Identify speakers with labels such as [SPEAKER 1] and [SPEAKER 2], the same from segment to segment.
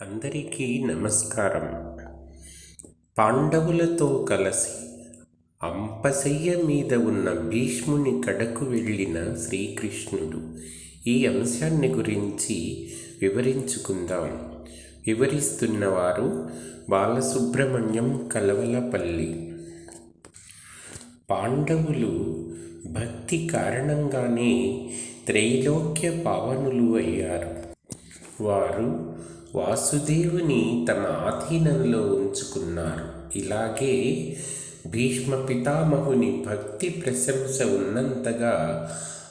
[SPEAKER 1] అందరికీ నమస్కారం. పాండవులతో కలిసి అంపశయ్య మీద ఉన్న భీష్ముని కడకు వెళ్ళిన శ్రీకృష్ణుడు ఈ అంశాన్ని గురించి వివరించుకుందాం. వివరిస్తున్నవారు బాలసుబ్రహ్మణ్యం కలవలపల్లి. పాండవులు భక్తి కారణంగానే త్రైలోక్య పావనులు అయ్యారు. వారు వాసుదేవుని తమ ఆధీనంలో ఉంచుకున్నారు. ఇలాగే భీష్మ పితామహుని భక్తి ప్రశంస ఉన్నంతగా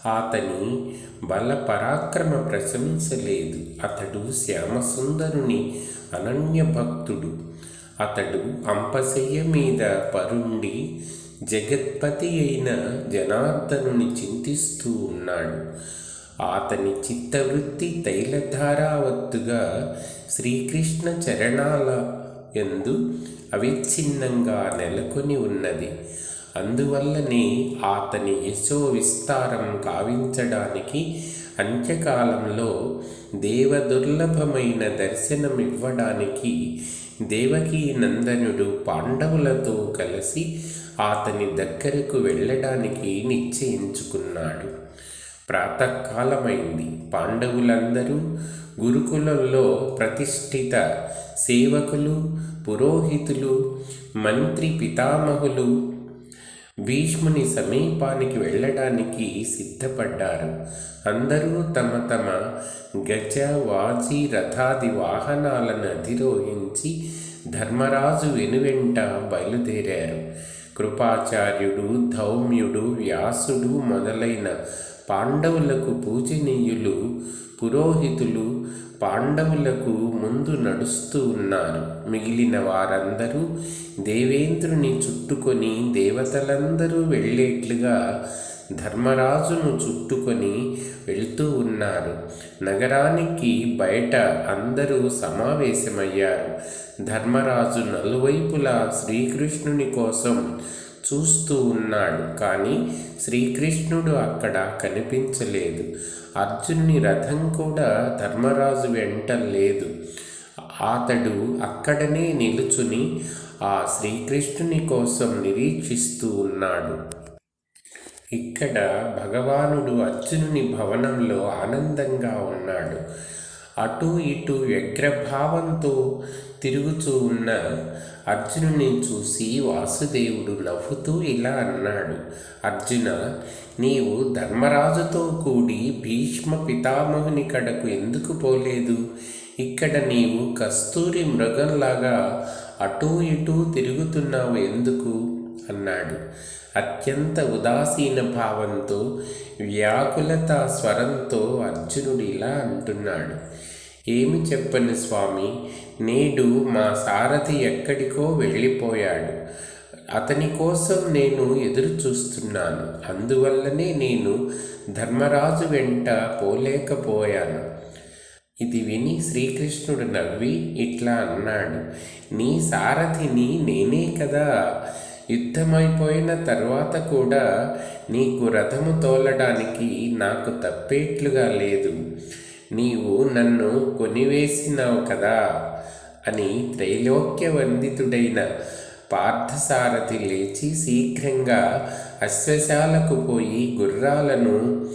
[SPEAKER 1] అతని బల పరాక్రమ ప్రశంస లేదు అతడు శ్యామసుందరుని అనన్య భక్తుడు అతడు అంపశయ్య మీద పరుండి జగత్పతి అయిన జనార్దనుని చింతిస్తూ ఉన్నాడు. అతని చిత్తవృత్తి తైలధారావత్తుగా శ్రీకృష్ణ చరణాల ఎందు అవిచ్ఛిన్నంగా నెలకొని ఉన్నది. అందువల్లనే అతని యశో విస్తారం కావించడానికి అంత్యకాలంలో దేవదుర్లభమైన దర్శనమివ్వడానికి దేవకీ నందనుడు పాండవులతో కలిసి అతని దగ్గరకు వెళ్ళడానికి నిశ్చయించుకున్నాడు. ప్రాతకాలమైంది. పాండవులందరూ గురుకులంలో ప్రతిష్ఠిత సేవకులు పురోహితులు మంత్రి పితామహులు భీష్ముని సమీపానికి వెళ్ళడానికి సిద్ధపడ్డారు. అందరూ తమ తమ గజ వాచి రథాది వాహనాలను అధిరోహించి ధర్మరాజు వెనువెంట బయలుదేరారు. కృపాచార్యుడు ధౌమ్యుడు వ్యాసుడు మొదలైన పాండవులకు పూజనీయులు పురోహితులు పాండవులకు ముందు నడుస్తూ ఉన్నారు. మిగిలిన వారందరూ దేవేంద్రుని చుట్టుకొని దేవతలందరూ వెళ్ళేట్లుగా ధర్మరాజును చుట్టుకొని వెళ్తూ ఉన్నారు. నగరానికి బయట అందరూ సమావేశమయ్యారు. ధర్మరాజు నలువైపులా శ్రీకృష్ణుని కోసం చూస్తూ ఉన్నాడు కానీ శ్రీకృష్ణుడు అక్కడ కనిపించలేదు. అర్జునుని రథం కూడా ధర్మరాజు వెంట లేదు. అతడు అక్కడనే నిలుచుని ఆ శ్రీకృష్ణుని కోసం నిరీక్షిస్తూ ఉన్నాడు. ఇక్కడ భగవానుడు అర్జునుని భవనంలో ఆనందంగా ఉన్నాడు. అటు ఇటు వ్యగ్రభావంతో తిరుగుతూ ఉన్న అర్జునుని చూసి వాసుదేవుడు నవ్వుతూ ఇలా అన్నాడు అర్జున నీవు ధర్మరాజుతో కూడి భీష్మ పితామహుని కడకు ఎందుకు పోలేదు? ఇక్కడ నీవు కస్తూరి మృగంలాగా అటూ ఇటూ తిరుగుతున్నావు ఎందుకు అన్నాడు. అత్యంత ఉదాసీన భావంతో వ్యాకులత స్వరంతో అర్జునుడు ఇలా అంటున్నాడు. ఏమి చెప్పను స్వామి? నేడు మా సారథి ఎక్కడికో వెళ్ళిపోయాడు. అతని కోసం నేను ఎదురు చూస్తున్నాను అందువల్లనే నేను ధర్మరాజు వెంట పోలేకపోయాను. ఇది విని శ్రీకృష్ణుడు నవ్వి ఇట్లా అన్నాడు. నీ సారథిని నేనే కదా. యుద్ధమైపోయిన తర్వాత కూడా నీకు రథము తోలడానికి నాకు తప్పేట్లుగా లేదు. నీవు నన్ను కొనివేసినావు కదా అని త్రైలోక్య వందితుడైన పార్థసారథి లేచి శీఘ్రంగా అశ్వశాలకు పోయి గుర్రాలను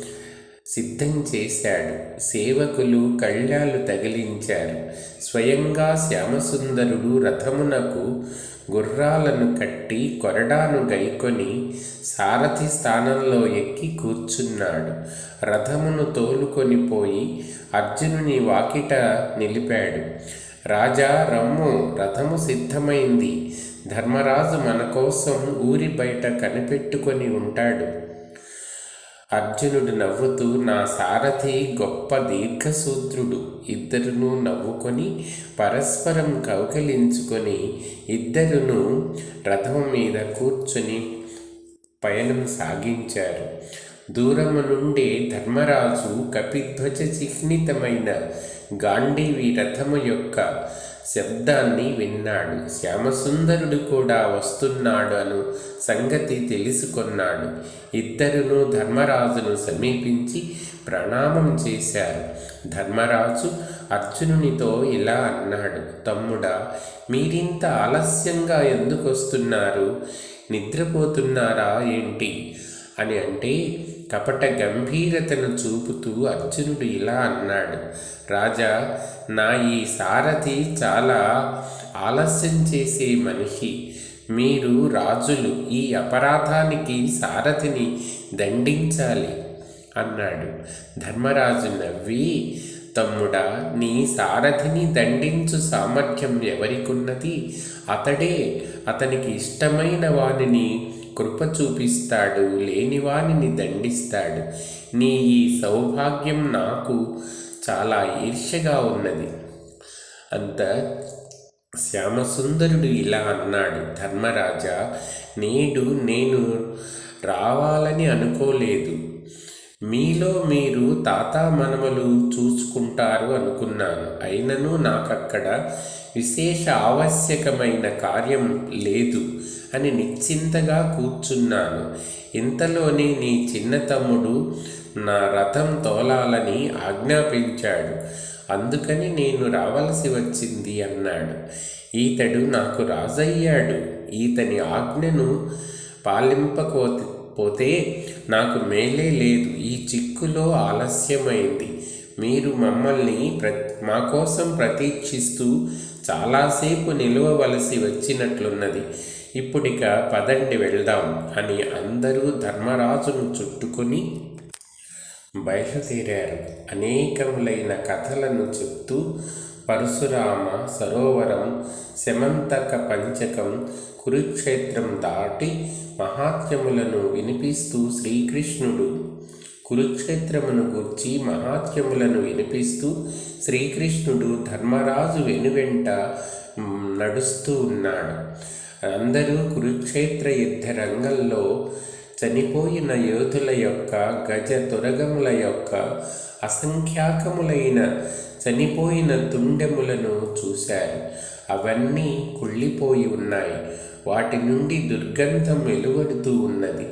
[SPEAKER 1] సిద్ధం చేశాడు. సేవకులు కళ్యాలు తగిలించారు. స్వయంగా శ్యామసుందరుడు రథమునకు గుర్రాలను కట్టి కొరడాను గైకొని సారథి స్థానంలో ఎక్కి కూర్చున్నాడు. రథమును తోలుకొని పోయి అర్జునుని వాకిట నిలిపాడు. రాజా రమ్ము రథము సిద్ధమైంది. ధర్మరాజు మన కోసం ఊరి బయట కనిపెట్టుకొని ఉంటాడు. అర్జునుడు నవ్వుతూ నా సారథి గొప్ప దీర్ఘసూత్రుడు ఇద్దరును నవ్వుకొని పరస్పరం కౌకలించుకొని ఇద్దరును రథం మీద కూర్చొని పయనం సాగించారు. దూరము నుండే ధర్మరాజు కపిధ్వజ చిహ్నితమైన గాంధీవి రథము యొక్క శబ్దాన్ని విన్నాడు. శ్యామసుందరుడు కూడా వస్తున్నాడు అను సంగతి తెలుసుకొన్నాడు. ఇద్దరును ధర్మరాజును సమీపించి ప్రణామం చేశారు. ధర్మరాజు అర్జునునితో ఇలా అన్నాడు తమ్ముడా మీరింత ఆలస్యంగా ఎందుకు వస్తున్నారు నిద్రపోతున్నారా ఏంటి? అని అంటే కపట గంభీరతను చూపుతూ అర్జునుడు ఇలా అన్నాడు రాజా నా ఈ సారథి చాలా ఆలస్యం చేసే మనిషి. మీరు రాజులు ఈ అపరాధానికి సారథిని దండించాలి అన్నాడు. ధర్మరాజు నవ్వి తమ్ముడా నీ సారథిని దండించు సామర్థ్యం ఎవరికున్నది? అతడే అతనికి ఇష్టమైన వానిని కృప చూపిస్తాడు లేనివానిని దండిస్తాడు. నీ ఈ సౌభాగ్యం నాకు చాలా ఈర్ష్యగా ఉన్నది. అంత శ్యామసుందరుడు ఇలా అన్నాడు. ధర్మరాజా నేడు నేను రావాలని అనుకోలేదు. మీలో మీరు తాత మనమలు చూసుకుంటారు అనుకున్నాను. అయినను నాకక్కడ విశేష ఆవశ్యకమైన కార్యం లేదు. అని నిశ్చింతగా కూర్చున్నాను. ఇంతలోనే నీ చిన్న తమ్ముడు నా రథం తోలాలని ఆజ్ఞాపించాడు. అందుకని నేను రావలసి వచ్చింది అన్నాడు. ఈతడు నాకు రాజయ్యాడు. ఈతని ఆజ్ఞను పాలింపకపోతే పోతే నాకు మేలే లేదు. ఈ చిక్కులో ఆలస్యమైంది. మీరు మమ్మల్ని ప్ర మా కోసం ప్రతీక్షిస్తూ చాలాసేపు నిలవవలసి వచ్చినట్లున్నది. ఇప్పుడిక పదండి వెళ్దాం అని అందరూ ధర్మరాజును చుట్టుకొని బయలుదేరారు. అనేకములైన కథలను చెప్తూ పరశురామ సరోవరం శమంతక పంచకం కురుక్షేత్రం దాటి మహాత్యములను వినిపిస్తూ శ్రీకృష్ణుడు కురుక్షేత్రమును గూర్చి మహాత్యములను వినిపిస్తూ శ్రీకృష్ణుడు ధర్మరాజు వెనువెంట నడుస్తూ ఉన్నాడు. అందరూ కురుక్షేత్ర యుద్ధ రంగంలో చనిపోయిన యోధుల యొక్క గజ తురగముల యొక్క అసంఖ్యాకములైన చనిపోయిన తుండెములను చూశారు. అవన్నీ కుళ్ళిపోయి ఉన్నాయి. వాటి నుండి దుర్గంధం వెలువడుతూ ఉన్నది.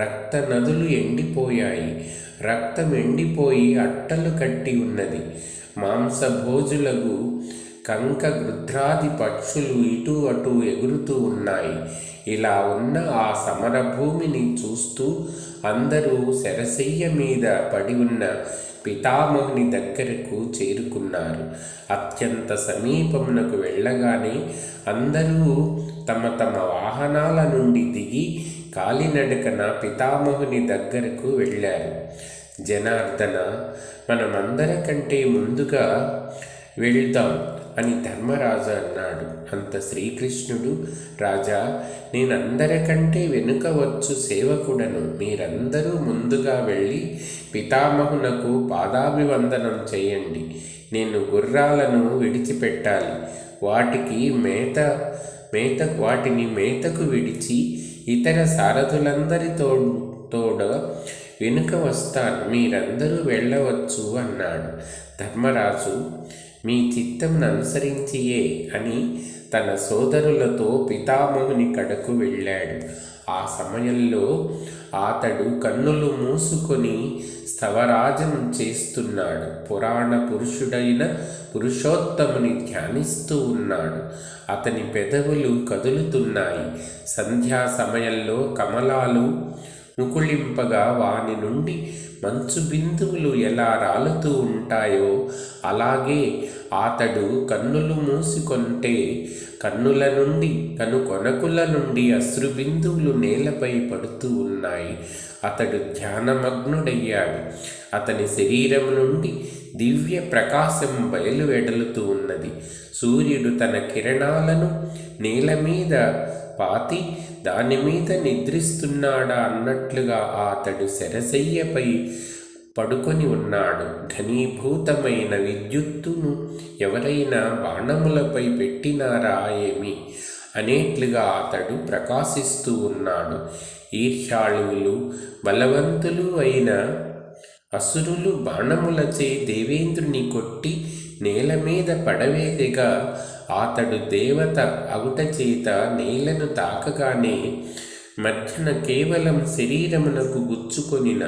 [SPEAKER 1] రక్త నదులు ఎండిపోయాయి. రక్తం ఎండిపోయి అట్టలు కట్టి ఉన్నది. మాంసభోజులకు కంక గృధ్రాది పక్షులు ఇటు అటు ఎగురుతూ ఉన్నాయి. ఇలా ఉన్న ఆ సమరభూమిని చూస్తూ అందరూ శరసయ్య మీద పడి ఉన్న పితామహుని దగ్గరకు చేరుకున్నారు. అత్యంత సమీపమునకు వెళ్ళగానే అందరూ తమ తమ వాహనాల నుండి దిగి కాలినడకన పితామహుని దగ్గరకు వెళ్ళారు. జనార్దన మనమందరికంటే ముందుగా వెళ్దాం. అని ధర్మరాజు అన్నాడు. అంత శ్రీకృష్ణుడు రాజా నేనందరికంటే వెనుక వచ్చు సేవకుడను. మీరందరూ ముందుగా వెళ్ళి పితామహునకు పాదాభివందనం చేయండి. నేను గుర్రాలను విడిచిపెట్టాలి. వాటికి మేత మేత వాటిని మేతకు విడిచి ఇతర సారథులందరితో తోడ వెనుక వస్తాను. మీరందరూ వెళ్ళవచ్చు అన్నాడు. ధర్మరాజు మీ చిత్తంను అనుసరించియే అని తన సోదరులతో పితామహుని కడకు వెళ్ళాడు. ఆ సమయంలో అతడు కన్నులు మూసుకొని స్థవరాజం చేస్తున్నాడు. పురాణ పురుషుడైన పురుషోత్తముని ధ్యానిస్తూ ఉన్నాడు. అతని పెదవులు కదులుతున్నాయి. సంధ్యా సమయంలో కమలాలు ముకుళింపగా వాని నుండి మంచు బిందువులు ఎలా రాలుతూ ఉంటాయో అలాగే అతడు కన్నులు మూసుకొంటే కన్నుల నుండి కను కొనకుల నుండి అశ్రుబిందువులు నేలపై పడుతూ ఉన్నాయి. అతడు ధ్యానమగ్నుడయ్యాడు. అతని శరీరం నుండి దివ్య ప్రకాశం బయలువెడలుతూ ఉన్నది. సూర్యుడు తన కిరణాలను నేల మీద పాతి దాని మీద నిద్రిస్తున్నాడా అన్నట్లుగా అతడు శరసయ్యపై పడుకొని ఉన్నాడు. ఘనీభూతమైన విద్యుత్తును ఎవరైనా బాణములపై పెట్టినారా ఏమి? అనేట్లుగా అతడు ప్రకాశిస్తూ ఉన్నాడు. ఈర్ష్యాళువులు బలవంతులు అయిన అసురులు బాణములచే దేవేంద్రుని కొట్టి నేల మీద పడవేదిగా అతడు దేవత అగుట చేత నేలను తాకగానే మధ్యన కేవలం శరీరమునకు గుచ్చుకొనిన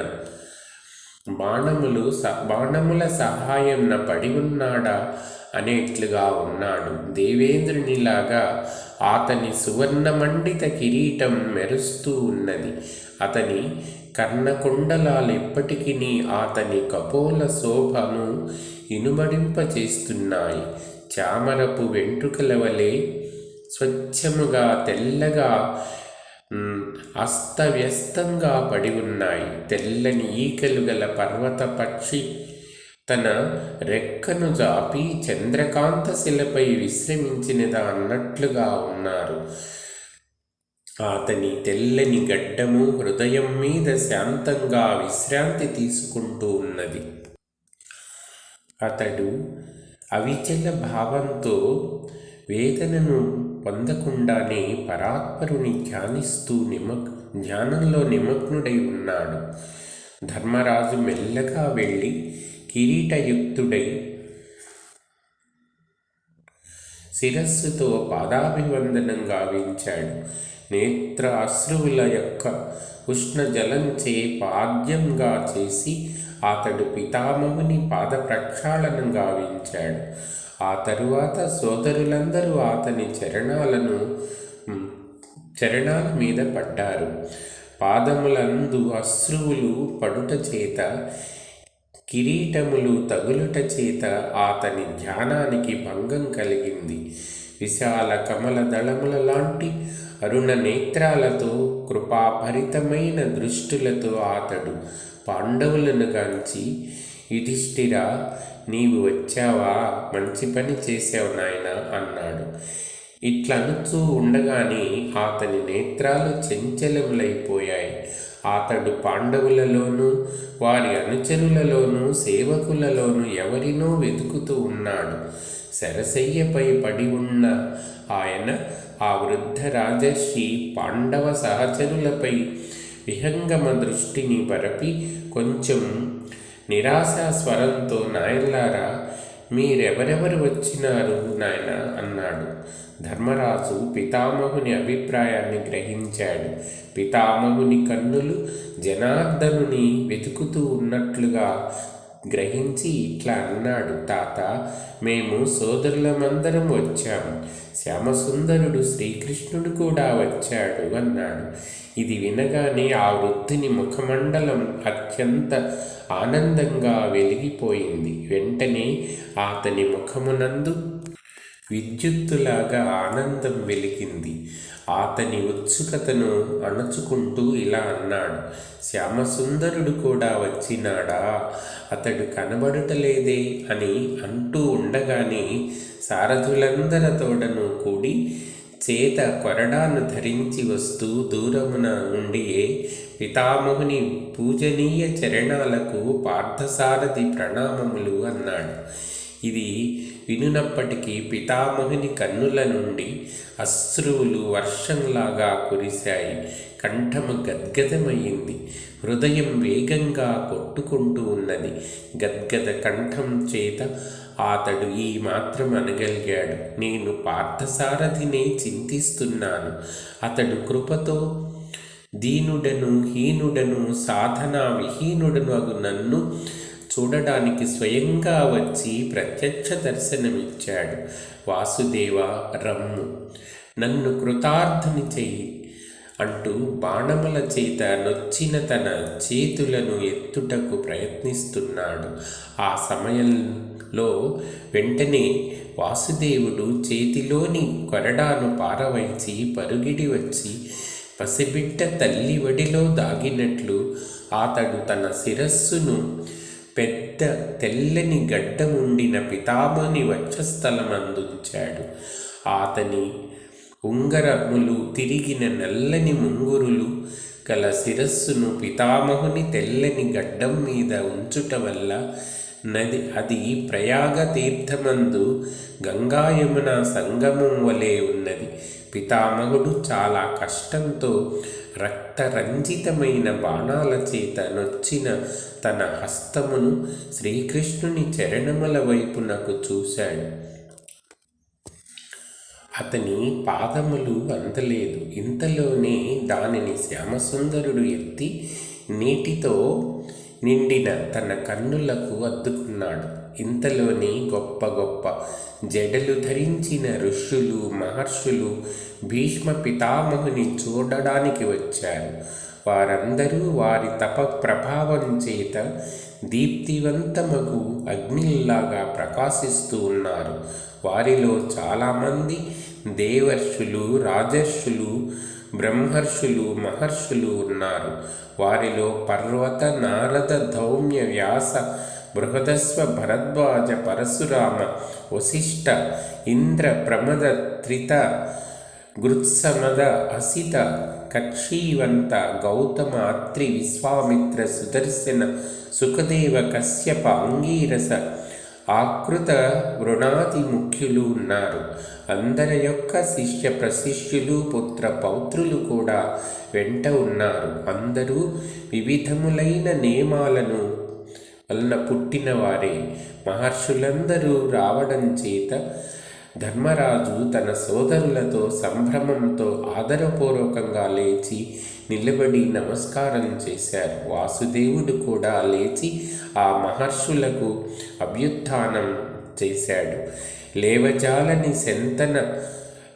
[SPEAKER 1] బాణములు స బాణముల సహాయంన పడి ఉన్నాడా అనేట్లుగా ఉన్నాడు. దేవేంద్రునిలాగా అతని సువర్ణమండిత కిరీటం మెరుస్తూ ఉన్నది. అతని కర్ణకుండలాలెప్పటికీ అతని కపోల శోభను ఇనుమడింపచేస్తున్నాయి చామరపు వెంట్రుకల వలె స్వచ్ఛముగా తెల్లగా అస్తవ్యస్తంగా పడి ఉన్నాయి. తెల్లని ఈకలు గల పర్వత పక్షి తన రెక్కను జాపి చంద్రకాంత శిలపై విశ్రమించినదా అన్నట్లుగా ఉన్నారు. అతని తెల్లని గడ్డము హృదయం మీద శాంతంగా విశ్రాంతి తీసుకుంటూ ఉన్నది. అతడు అవిచల భావంతో వేదనను పొందకుండానే పరాత్పరుని ధ్యానిస్తూ నిమగ్ ధ్యానంలో నిమగ్నుడై ఉన్నాడు. ధర్మరాజు మెల్లగా వెళ్ళి కిరీటయుక్తుడై శిరస్సుతో పాదాభివందనం గావించాడు నేత్ర అశ్రువుల యొక్క ఉష్ణ జలంచే పాద్యంగా చేసి అతడు పితామహుని పాద ప్రక్షాళనం గావించాడు. ఆ తరువాత సోదరులందరూ అతని చరణాలను చరణాల మీద పడ్డారు. పాదములందు అశ్రువులు పడుట చేత కిరీటములు తగులుట చేత అతని ధ్యానానికి భంగం కలిగింది. విశాల కమల దళముల లాంటి అరుణ నేత్రాలతో కృపాభరితమైన దృష్టులతో అతడు పాండవులను గాంచి యుధిష్ఠిరా నీవు వచ్చావా? మంచి పని చేసావు నాయన అన్నాడు. ఇట్లనుచూ ఉండగానే అతని నేత్రాలు చంచలములైపోయాయి. అతడు పాండవులలోనూ వారి అనుచరులలోనూ సేవకులలోనూ ఎవరినో వెతుకుతూ ఉన్నాడు. సరసయ్యపై పడి ఉన్న ఆయన ఆ వృద్ధ రాజర్షి పాండవ సహచరులపై విహంగమ దృష్టిని పరపి కొంచెం నిరాశా స్వరంతో నాయన్లారా మీరెవరెవరు వచ్చినారు నాయన అన్నాడు. ధర్మరాజు పితామహుని అభిప్రాయాన్ని గ్రహించాడు. పితామహుని కన్నులు జనార్దనుని వెతుకుతూ ఉన్నట్లుగా గ్రహించి ఇట్లా అన్నాడు తాత మేము సోదరులమందరం వచ్చాము శ్యామసుందరుడు శ్రీకృష్ణుడు కూడా వచ్చాడు అన్నాడు. ఇది వినగానే ఆ వృద్ధుని ముఖమండలం అత్యంత ఆనందంగా వెలిగిపోయింది. వెంటనే అతని ముఖమునందు విద్యుత్తులాగా ఆనందం వెలిగింది. అతని ఉత్సుకతను అణచుకుంటూ ఇలా అన్నాడు. శ్యామసుందరుడు కూడా వచ్చినాడా? అతడు కనబడటలేదే అని అంటూ ఉండగానే సారథులందరతోడను కూడి చేత కొరడాను ధరించి వస్తూ దూరమున ఉండియే పితామహుని పూజనీయ చరణాలకు పార్థసారథి ప్రణామములు అన్నాడు. ఇది వినునప్పటికీ పితామహుని కన్నుల నుండి అశ్రువులు వర్షంలాగా కురిశాయి. కంఠము గద్గదమయ్యింది. హృదయం వేగంగా కొట్టుకుంటూ ఉన్నది. గద్గద కంఠం చేత అతడు ఈ మాత్రం అనగలిగాడు. నేను పార్థసారథినే చింతిస్తున్నాను. అతడు కృపతో దీనుడను హీనుడను సాధనా విహీనుడను అగు నన్ను చూడడానికి స్వయంగా వచ్చి ప్రత్యక్ష దర్శనమిచ్చాడు. వాసుదేవ రమ్ము. నన్ను కృతార్థని చెయ్యి అంటూ బాణముల చేత నొచ్చిన తన చేతులను ఎత్తుటకు ప్రయత్నిస్తున్నాడు. ఆ సమయంలో వెంటనే వాసుదేవుడు చేతిలోని కొరడాను పారవైచి పరుగిడి వచ్చి పసిబిడ్డ తల్లి వడిలో దాగినట్లు అతడు తన శిరస్సును పెద్ద తెల్లని గడ్డముండిన పితామని వక్షస్థలమందుంచాడు. అతని ఉంగరములు తిరిగిన నల్లని ముంగురులు గల శిరస్సును పితామహుని తెల్లని గడ్డం మీద ఉంచుట వల్ల నది అది ప్రయాగ తీర్థమందు గంగాయమున సంగమం వలె ఉన్నది. పితామహుడు చాలా కష్టంతో రక్తరంజితమైన బాణాల చేత నొచ్చిన తన హస్తమును శ్రీకృష్ణుని చరణముల వైపునకు చూశాడు. అతని పాదములు అందలేదు. ఇంతలోనే దానిని శ్యామసుందరుడు ఎత్తి నీటితో నిండిన తన కన్నులకు అద్దుకున్నాడు. ఇంతలోని గొప్ప గొప్ప జడలు ధరించిన ఋషులు మహర్షులు భీష్మ పితామహుని చూడడానికి వచ్చారు. వారందరూ వారి తప ప్రభావం చేత దీప్తివంతమగు అగ్నిల్లాగా ప్రకాశిస్తూ ఉన్నారు. వారిలో చాలామంది దేవర్షులు రాజర్షులు బ్రహ్మర్షులు మహర్షులు ఉన్నారు వారిలో పర్వత నారద ధౌమ్య వ్యాస బృహదస్వ భరద్వాజ పరశురామ వశిష్ట ఇంద్ర ప్రమద త్రిత గృత్సమద అసిత కక్షీవంత గౌతమ అత్రి విశ్వామిత్ర సుదర్శన సుఖదేవ కశ్యప అంగీరస ఆకృత వృణాది ముఖ్యులు ఉన్నారు. అందరి యొక్క శిష్య ప్రశిష్యులు పుత్ర పౌత్రులు కూడా వెంట ఉన్నారు. అందరూ వివిధములైన నియమాలను వలన పుట్టిన వారే మహర్షులందరూ రావడం చేత ధర్మరాజు తన సోదరులతో సంభ్రమంతో ఆదరపూర్వకంగా లేచి నిలబడి నమస్కారం చేశారు. వాసుదేవుడు కూడా లేచి ఆ మహర్షులకు అభ్యుత్థానం చేశాడు. లేవజాలని శంతన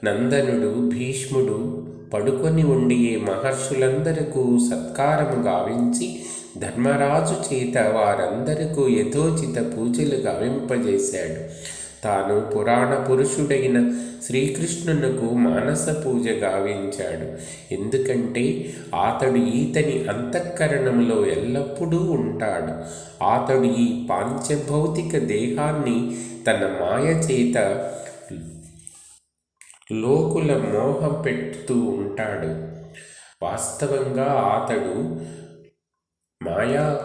[SPEAKER 1] నందనుడు భీష్ముడు పడుకొని ఉండి మహర్షులందరకు సత్కారము గావించి ధర్మరాజు చేత వారందరకు యథోచిత పూజలు గావింపజేశాడు. తాను పురాణ పురుషుడైన శ్రీకృష్ణునకు మానస పూజ గావించాడు. ఎందుకంటే అతడు ఈతని అంతఃకరణంలో ఎల్లప్పుడూ ఉంటాడు. అతడు ఈ పాంచభౌతిక దేహాన్ని తన మాయ చేత లోకుల మోహం పెడుతూ ఉంటాడు. వాస్తవంగా అతడు మాయా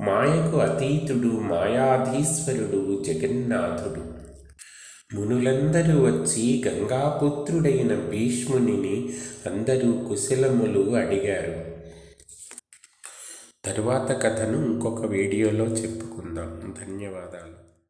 [SPEAKER 1] మాయకు అతీతుడు మాయాధీశ్వరుడు జగన్నాథుడు. మునులందరూ వచ్చి గంగాపుత్రుడైన భీష్మునిని అందరూ కుశలములు అడిగారు. తరువాత కథను ఇంకొక వీడియోలో చెప్పుకుందాం. ధన్యవాదాలు.